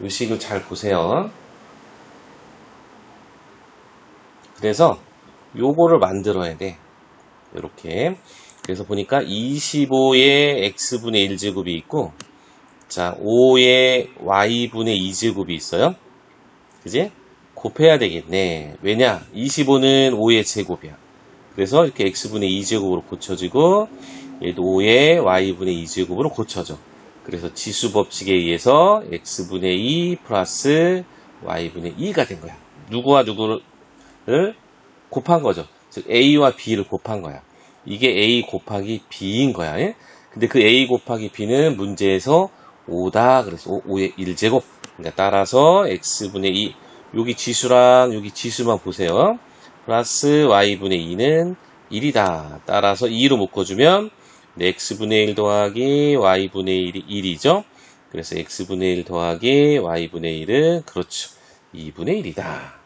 의식을 잘 보세요. 그래서 요거를 만들어야 돼. 이렇게. 그래서 보니까 25의 x분의 1제곱이 있고, 자, 5의 y분의 2제곱이 있어요. 그지? 곱해야 되겠네. 왜냐? 25는 5의 제곱이야. 그래서 이렇게 x분의 2제곱으로 고쳐지고, 얘도 5의 y분의 2제곱으로 고쳐져. 그래서 지수 법칙에 의해서 x분의 2 플러스 y분의 2가 된 거야. 누구와 누구를 곱한 거죠. 즉 a와 b를 곱한 거야. 이게 a 곱하기 b인 거야. 예? 근데 그 a 곱하기 b는 문제에서 5다. 그래서 5, 의 1제곱. 그러니까 따라서 x분의 2 여기 지수랑 여기 지수만 보세요. 플러스 y분의 2는 1이다. 따라서 2로 묶어주면 네, x분의 1 더하기 y분의 1이 1이죠. 그래서 x분의 1 더하기 y분의 1은 그렇죠. 2분의 1이다.